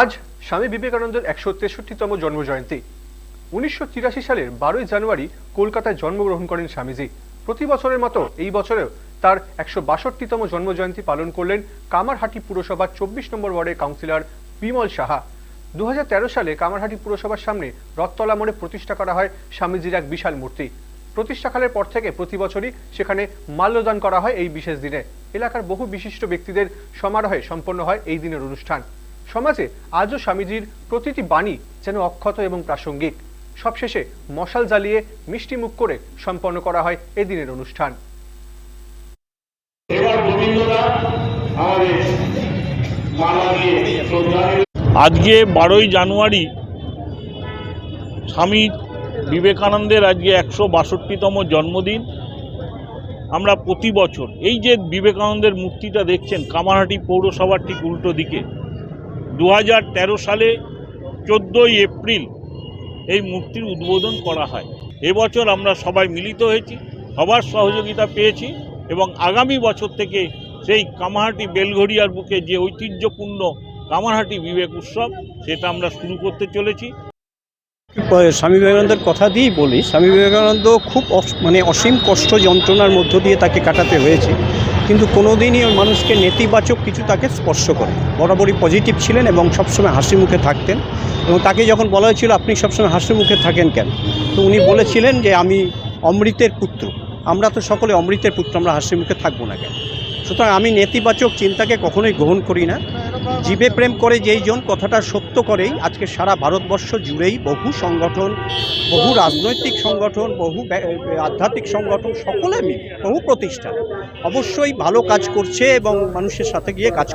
আজ স্বামী বিবেকানন্দের একশো তেষট্টিতম জন্মজয়ন্তী। উনিশশো তিরাশি সালের বারোই জানুয়ারি কলকাতায় জন্মগ্রহণ করেন স্বামীজি। প্রতি বছরের মতো এই বছরেও তার একশো বাষট্টিতম জন্মজয়ন্তী পালন করলেন কামারহাটি পুরসভার চব্বিশ নম্বর ওয়ার্ডের কাউন্সিলর বিমল সাহা। দু হাজার তেরো সালে কামারহাটি পুরসভার সামনে রথতলা মোড়ে প্রতিষ্ঠা করা হয় স্বামীজির এক বিশাল মূর্তি। প্রতিষ্ঠাকালের পর থেকে প্রতি বছরই সেখানে মাল্যদান করা হয় এই বিশেষ দিনে। এলাকার বহু বিশিষ্ট ব্যক্তিদের সমারোহে সম্পন্ন হয় এই দিনের অনুষ্ঠান। সমাজে আজও স্বামীজির প্রতিটি বাণী যেন অক্ষত এবং প্রাসঙ্গিক। সবশেষে মশাল জ্বালিয়ে মিষ্টি মুখ করে সম্পন্ন করা হয় এই দিনের অনুষ্ঠান আজকে বারোই জানুয়ারি স্বামী বিবেকানন্দের আজকে একশো বাষট্টিতম জন্মদিন। আমরা প্রতি বছর এই যে বিবেকানন্দের মূর্তিটা দেখছেন কামারহাটি পৌরসভার ঠিক উল্টো দিকে দু সালে চোদ্দোই এপ্রিল এই মূর্তির উদ্বোধন করা হয়। এবছর আমরা সবাই মিলিত হয়েছি, সবার সহযোগিতা পেয়েছি এবং আগামী বছর থেকে সেই কামারহাটি বেলঘড়িয়ার বুকে যে ঐতিহ্যপূর্ণ কামারহাটি বিবেক উৎসব, সেটা আমরা শুরু করতে চলেছি। স্বামী বিবেকানন্দের কথা দিয়েই বলি, স্বামী বিবেকানন্দ খুব মানে অসীম কষ্ট যন্ত্রণার মধ্য দিয়ে তাকে কাটাতে হয়েছে, কিন্তু কোনোদিনই ওই মানুষকে নেতিবাচক কিছু তাকে স্পর্শ করে বরাবরই পজিটিভ ছিলেন এবং সবসময় হাসি মুখে থাকতেন এবং তাকে যখন বলা হয়েছিল, আপনি সবসময় হাসি মুখে থাকেন কেন? তো উনি বলেছিলেন যে, আমি অমৃতের পুত্র, আমরা তো সকলে অমৃতের পুত্র, আমরা হাসি মুখে থাকব না কেন? সুতরাং আমি নেতিবাচক চিন্তাকে কখনোই গ্রহণ করি না। জীবে প্রেম করে যেই জন কথাটা সত্য করেই আজকে সারা ভারতবর্ষ জুড়েই বহু সংগঠন, বহু রাজনৈতিক সংগঠন, বহু আধ্যাত্মিক সংগঠন সকলে মিলে বহু প্রতিষ্ঠান অবশ্যই ভালো কাজ করছে এবং মানুষের সাথে গিয়ে কাজ